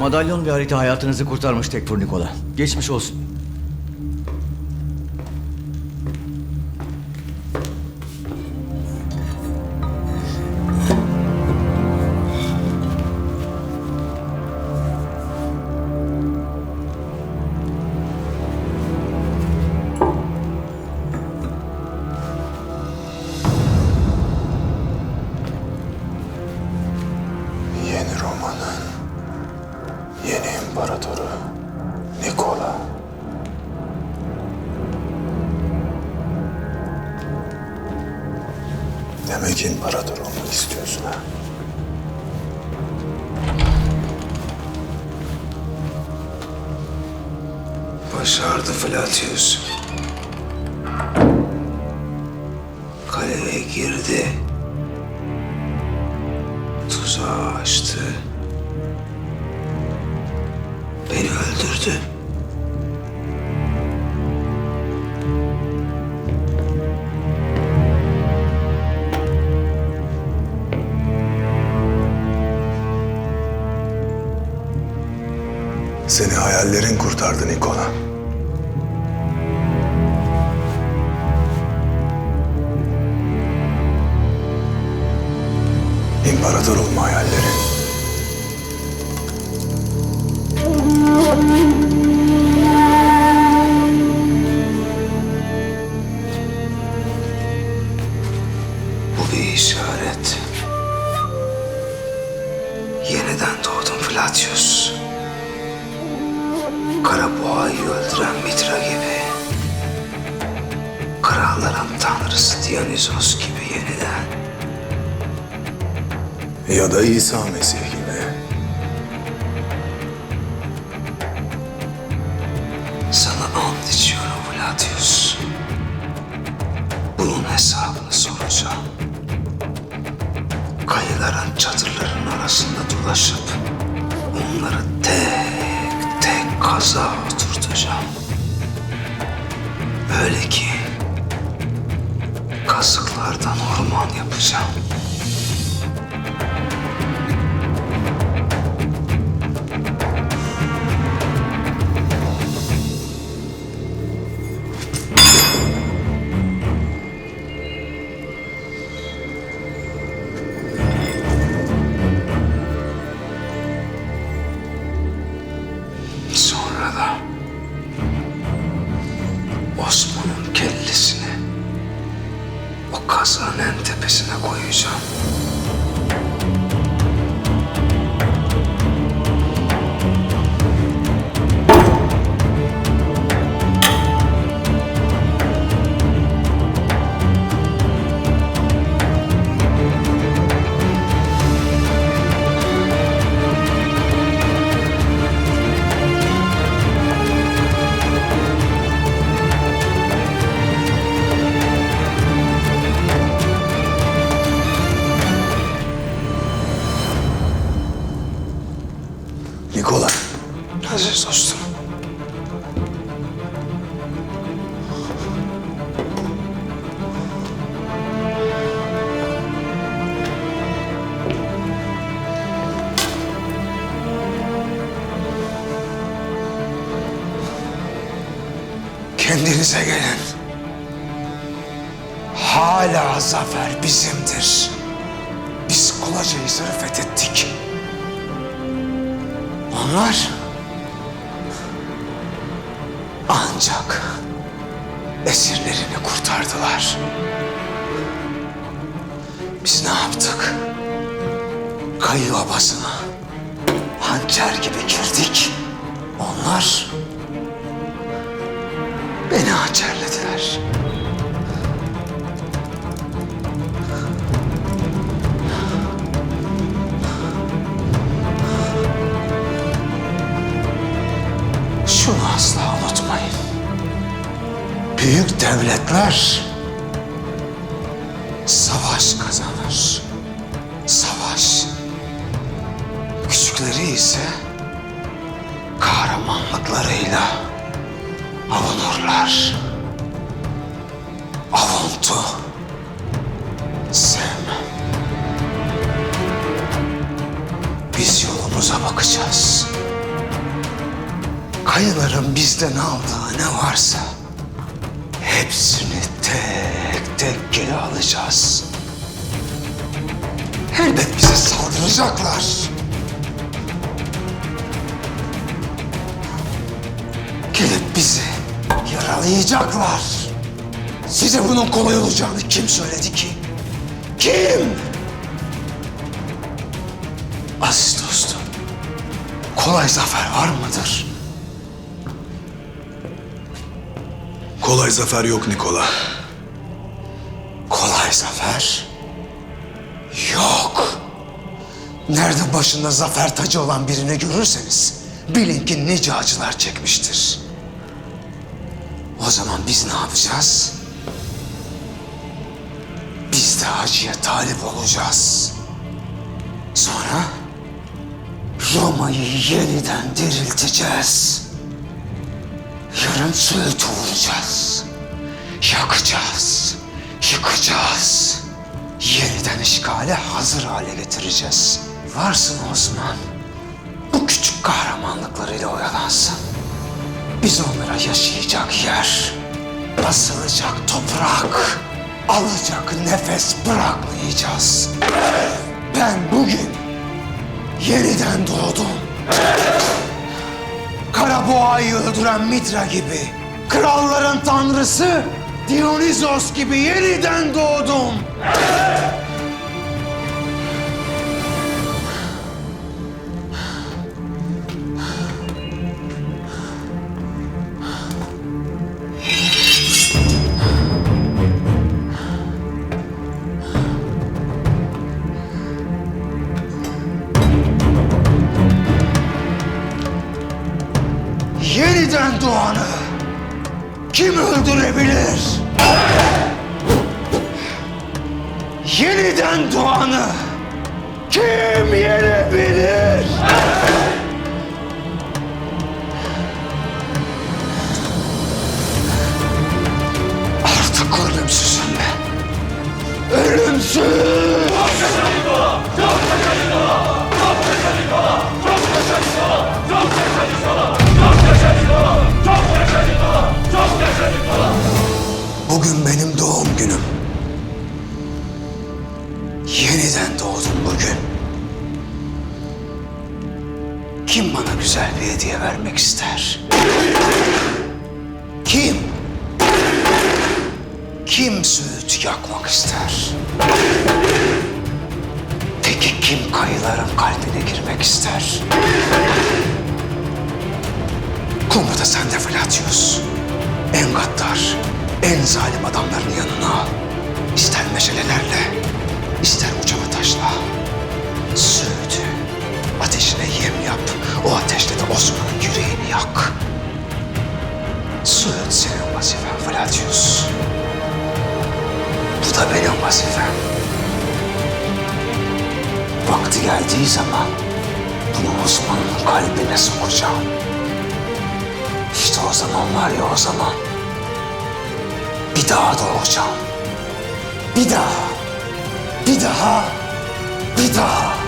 Madalyon ve harita hayatınızı kurtarmış Tekfur Nikola. Geçmiş olsun. Demek imparator olmak istiyorsun ha? Başardı Flatius. Kaleye girdi. Tuzağı açtı. Seni hayallerin kurtardı Nikola. İmparator olma hayallerin. Bu bir işaret. Yeniden doğdum Flatius. Kara boğayı öldüren Mitra gibi. Kralların tanrısı Dionysos gibi yeniden. Ya da İsa Mesih kaza oturtacağım. Öyle ki kazıklardan orman yapacağım. Osman'ın kellesini o kazanın tepesine koyacağım. Kendinize gelin. Hala zafer bizimdir. Biz Kulacayızır'ı fethettik. Onlar ancak esirlerini kurtardılar. Biz ne yaptık? Kayı obasına hançer gibi girdik. Onlar hançerlediler. Şunu asla unutmayın. Büyük devletler savaş kazanır. Savaş. Küçükleri ise kahramanlıklarıyla avunurlar. Avuntu sevmem. Biz yolumuza bakacağız. Kayıların bizden aldığı ne varsa hepsini tek tek geri alacağız. Elbet bize saldıracaklar. Gelip bizi yaralayacaklar. Size bunun kolay olacağını kim söyledi ki? Kim? Aziz dostum, kolay zafer var mıdır? Kolay zafer yok Nikola. Kolay zafer yok. Nerede başında zafer tacı olan birini görürseniz bilin ki nice acılar çekmiştir. O zaman biz ne yapacağız? Biz de acıya talip olacağız. Sonra Roma'yı yeniden dirilteceğiz. Yarın Söğüt'ü vuracağız. Yakacağız. Yıkacağız. Yeniden işgale hazır hale getireceğiz. Varsın Osman. Bu küçük kahramanlıklarıyla oyalansın. Biz onlara yaşayacak yer, basılacak toprak, alacak nefes bırakmayacağız. Ben bugün yeniden doğdum. Karaboğa'yı öldüren Mitra gibi, kralların tanrısı Dionysos gibi yeniden doğdum. Öldürebilir? Yeniden doğanı kim yenebilir? Artık ölümsüzüm ben. Ölümsüz! Bugün benim doğum günüm. Yeniden doğdum bugün. Kim bana güzel bir hediye vermek ister? Kim? Kim Söğüt'ü yakmak ister? Peki kim kayıların kalbine girmek ister? Komuta sende Flatius. En gaddar, en zalim adamların yanına. İster meşalelerle, ister ucama taşla. Söğütü ateşine yem yap. O ateşle de Osman'ın yüreğini yak. Söğüt senin vazifen Flatius. Bu da benim vazifem. Vakti geldiği zaman bunu Osman'ın kalbine sokacağım. İşte o zaman var ya o zaman. Bir daha doğacağım. Bir daha. Bir daha. Bir daha.